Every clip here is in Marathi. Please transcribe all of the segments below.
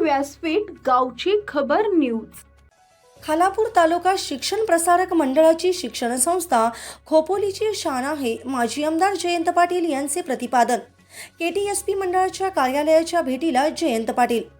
व्यासपीठ गावची खबर न्यूज. खालापूर तालुका शिक्षण प्रसारक मंडळाची शिक्षण संस्था खोपोलीची शान आहे माजी आमदार जयंत पाटील यांचे प्रतिपादन. केटीएसपी मंडळाच्या कार्यालयाच्या भेटीला जयंत पाटील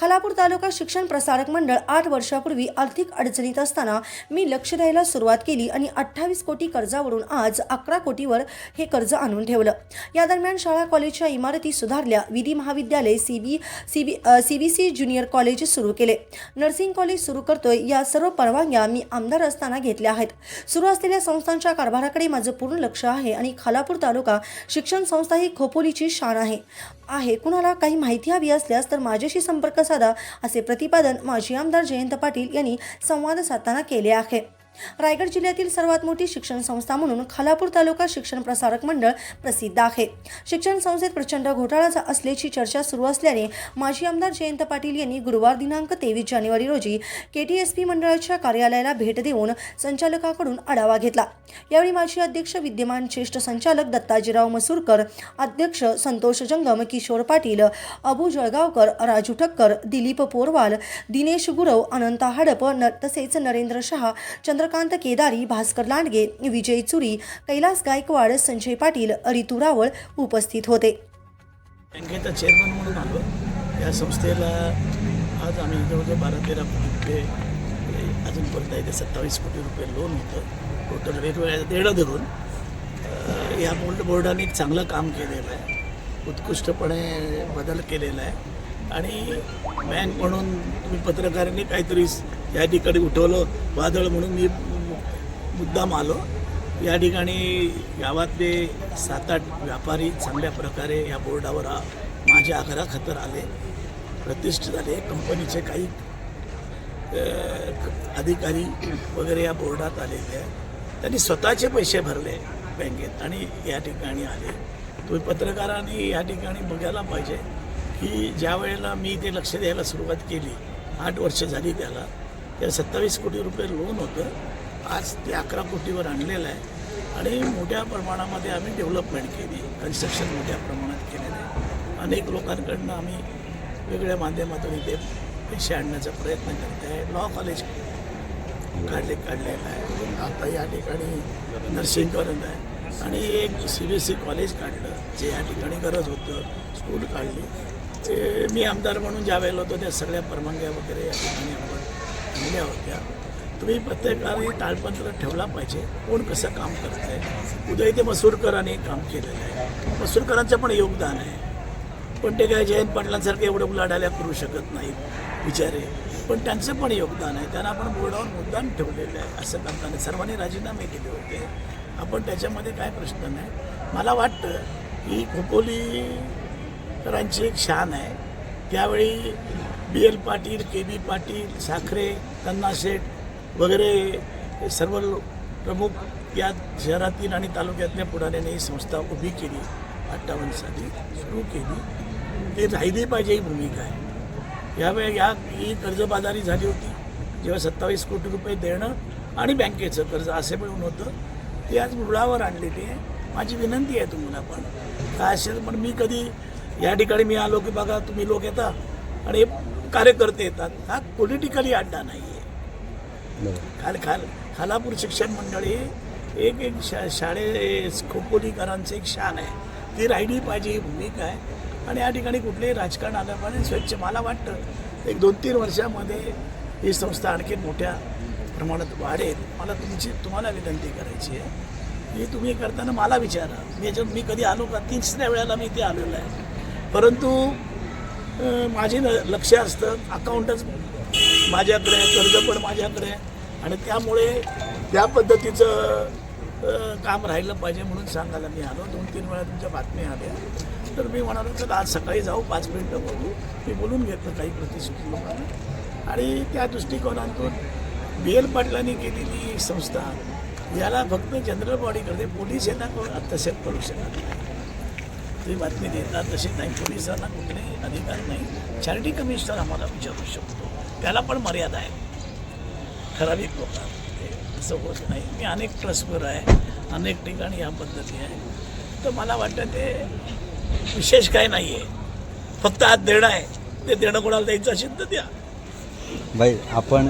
खालापूर तालुका शिक्षण प्रसारक मंडळ आठ वर्षापूर्वी आर्थिक अडचणीत असताना मी लक्ष द्यायला सुरुवात केली आणि अठ्ठावीस कोटी कर्जावरून आज अकरा कोटीवर हे कर्ज आणून ठेवलं. या दरम्यान शाळा कॉलेजच्या इमारती सुधारल्या. विधी महाविद्यालय C B C B C B C junior college सुरू केले. नर्सिंग कॉलेज सुरू करतोय या सर्व परवानग्या मी आमदार असताना घेतल्या आहेत. सुरू असलेल्या संस्थांच्या कारभाराकडे माझं पूर्ण लक्ष आहे आणि खालापूर तालुका शिक्षण संस्था ही खोपोलीची शान आहे. आहे. कुणाला काही माहिती हवी असल्यास तर माझ्याशी संपर्क संपर्क साधा असे प्रतिपादन माजी आमदार जयंत पाटील यांनी संवाद साधताना केले आहे. रायगड जिल्ह्यातील सर्वात मोठी शिक्षण संस्था म्हणून खालापूर तालुका शिक्षण प्रसारक मंडळ प्रसिद्ध आहे. शिक्षण संस्थेत प्रचंड घोटाळाचा असल्याची चर्चा सुरू असल्याने माजी आमदार जयंत पाटील यांनी गुरुवार दिनांक तेवीस जानेवारी रोजी केटीएसपी मंडळाच्या कार्यालयाला भेट देऊन संचालकाकडून आढावा घेतला. यावेळी माजी अध्यक्ष विद्यमान ज्येष्ठ संचालक दत्ताजीराव मसूरकर अध्यक्ष संतोष जंगम किशोर पाटील अबू जळगावकर राजू ठक्कर दिलीप पोरवाल दिनेश गुरव अनंत हडप न तसेच नरेंद्र शहा चंद्र चंद्रकांत केदारी भास्कर लांडगे विजय चुरी कैलास गायकवाड संजय पाटील रितू रावळ उपस्थित होते. बँकेचा चेअरमन म्हणून आलो. या संस्थेला आज आम्ही जवळजवळ बारा तेरा कोटी रुपये अजून पर्यंत आहे ते सत्तावीस कोटी रुपये लोन होतं. टोटल वेगवेगळ्या देणं धरून या बोर्ड बोर्डाने एक चांगलं काम केलेलं आहे. उत्कृष्टपणे बदल केलेला आहे. आणि बँक म्हणून तुम्ही पत्रकारांनी काहीतरी या ठिकाणी उठवलं वादळ म्हणून मी मुद्दाम आलो. या ठिकाणी गावातले सात आठ व्यापारी चांगल्या प्रकारे या बोर्डावर आ- माझ्या आग्रहाखातर आले प्रतिष्ठित झाले. कंपनीचे काही अधिकारी वगैरे या बोर्डात आलेले आहेत. त्यांनी स्वतःचे पैसे भरले बँकेत आणि या ठिकाणी आले. तुम्ही पत्रकारांनी या ठिकाणी बघायला पाहिजे. की ज्या वेळेला मी ते लक्ष द्यायला सुरुवात केली आठ वर्ष झाली त्याला त्या सत्तावीस कोटी रुपये लोन होतं. आज ते अकरा कोटीवर आणलेलं आहे. आणि मोठ्या प्रमाणामध्ये आम्ही डेव्हलपमेंट केली कन्स्ट्रक्शन मोठ्या प्रमाणात केलेलं आहे. अनेक लोकांकडनं आम्ही वेगळ्या माध्यमातून इथे पैसे आणण्याचा प्रयत्न करत आहे. लॉ कॉलेज काढले काढलेलं आहे. आता या ठिकाणी नर्सिंग करत आहे. आणि एक C B S C college काढलं जे या ठिकाणी गरज होतं स्कूल काढली. ते मी आमदार म्हणून ज्या वेळेला होतो त्या सगळ्या परवानग्या वगैरे या ठिकाणी आपण दिल्या होत्या. तुम्ही प्रत्येकाने ताळपत्र ठेवला पाहिजे. कोण कसं काम करत आहे उद्या इथे मसूरकरांनी काम केलेलं आहे. मसूरकरांचं पण योगदान आहे. पण ते काय जयंत पाटलांसारखे एवढं उलाढाल्या करू शकत नाहीत बिचारे. पण त्यांचं पण योगदान आहे. त्यांना आपण बोर्डावर मुद्दाम ठेवलेलं आहे असं करताना सर्वांनी राजीनामे केले होते. आपण त्याच्यामध्ये काय प्रश्न नाही. मला वाटतं की खोपोलीकरांची एक शान आहे. त्यावेळी B L Patil K B Patil Sakhare Kanna Sheth वगैरे सर्व प्रमुख या शहरातील आणि तालुक्यातल्या पुढाऱ्याने ही संस्था उभी केली अठ्ठावन्न साली सुरू केली. ती राहिली पाहिजे ही भूमिका आहे. यावेळी या ही कर्जबाजारी झाली होती. जेव्हा सत्तावीस कोटी रुपये देणं आणि बँकेचं कर्ज असे मिळून होतं ते आज रुळावर आणलेली आहे. माझी विनंती आहे तुम्हाला पण. काय असेल पण मी कधी या ठिकाणी मी आलो की बघा तुम्ही लोक येता आणि कार्यकर्ते येतात. हा पॉलिटिकली अड्डा नाही आहे खाल खाल खालापूर शिक्षण मंडळी एक एक शा शाळे खोपोलीकरांचं एक शान आहे. ती राहिली पाहिजे ही भूमिका आहे. आणि या ठिकाणी कुठलेही राजकारण आलं पाहिजे स्वच्छ. मला वाटतं एक दोन तीन वर्षामध्ये ही संस्था आणखी मोठ्या प्रमाणात वाढेल. मला तुमची तुम्हाला विनंती करायची आहे. हे तुम्ही करताना मला विचारा. मी याच्यात मी कधी आलो का? तिसऱ्या वेळेला मी इथे आलेलो आहे. परंतु माझी माझे न- लक्ष असतं. अकाउंटच माझ्याकडे कर्ज पण माझ्याकडे. आणि त्यामुळे त्या पद्धतीचं काम राहिलं पाहिजे म्हणून सांगायला मी आलो. दोन तीन वेळा तुमच्या बातम्या आल्या. तर मी म्हणालो तर आज सकाळी जाऊ पाच मिनटं बघू. मी बोलून घेतलं काही प्रतिश्रुती लोकांना. आणि त्या दृष्टिकोनातून बी एल पाटलांनी केलेली संस्था याला फक्त जनरल बॉडीकडे पोलीस यांना कोण तसे करू शकत नाही. तुम्ही बातमी देतात तसे नाही. पोलिसांना कुठलेही अधिकार नाही. चॅरिटी कमिशनर आम्हाला विचारू शकतो. त्याला पण मर्यादा आहे. ठराविक लोकांना. असं होत नाही. मी अनेक ट्रस्टवर आहे. अनेक ठिकाणी या पद्धती आहे. तर मला वाटतं ते विशेष काय नाही आहे फक्त आज देणं आहे. ते देणं कोणाला द्यायचं असेल तर द्या. भाई आपण